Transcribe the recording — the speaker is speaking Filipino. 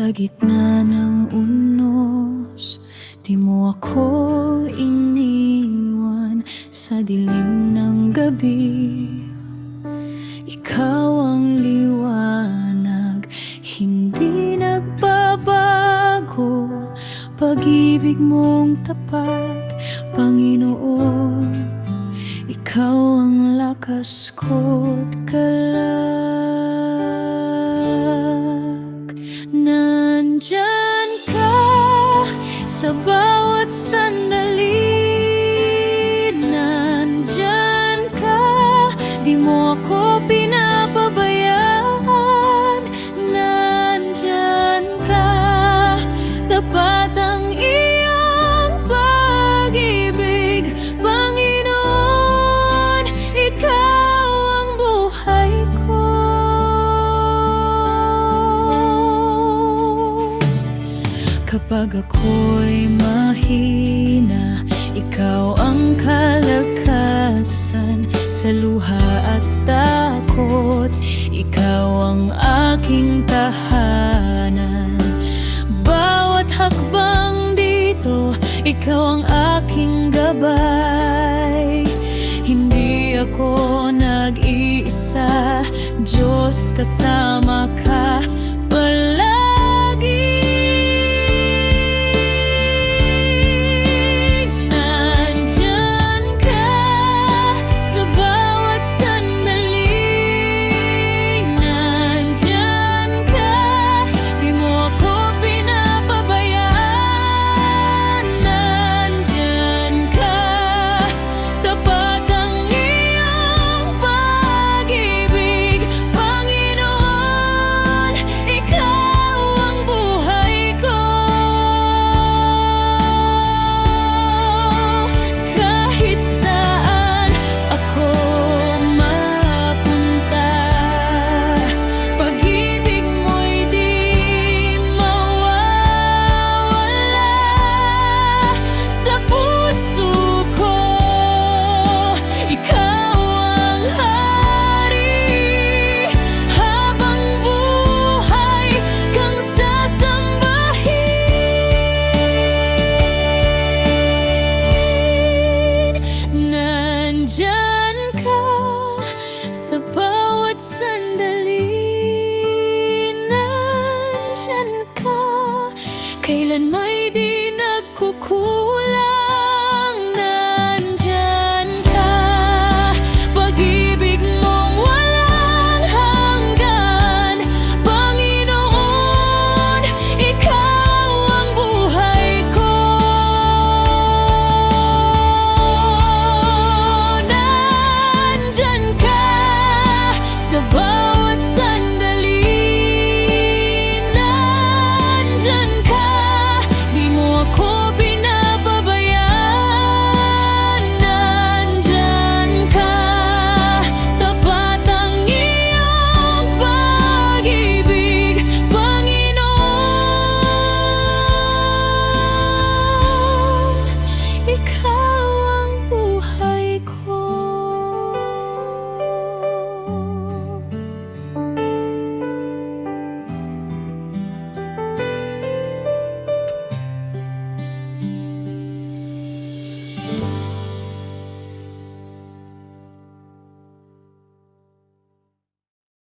Sa gitna ng unos Di mo ako iniwan Sa dilim ng gabi. Ikaw ang liwanag Hindi nagbabago. Pag-ibig mong tapat Panginoon Ikaw ang lakas ko't kalak sa bawat Kapag ako'y mahina, ikaw ang kalakasan sa luha at takot. Ikaw ang aking tahanan. Bawat hakbang dito, ikaw ang aking gabay. Hindi ako nag-iisa, Diyos kasama ka kailan may di nagkukulang.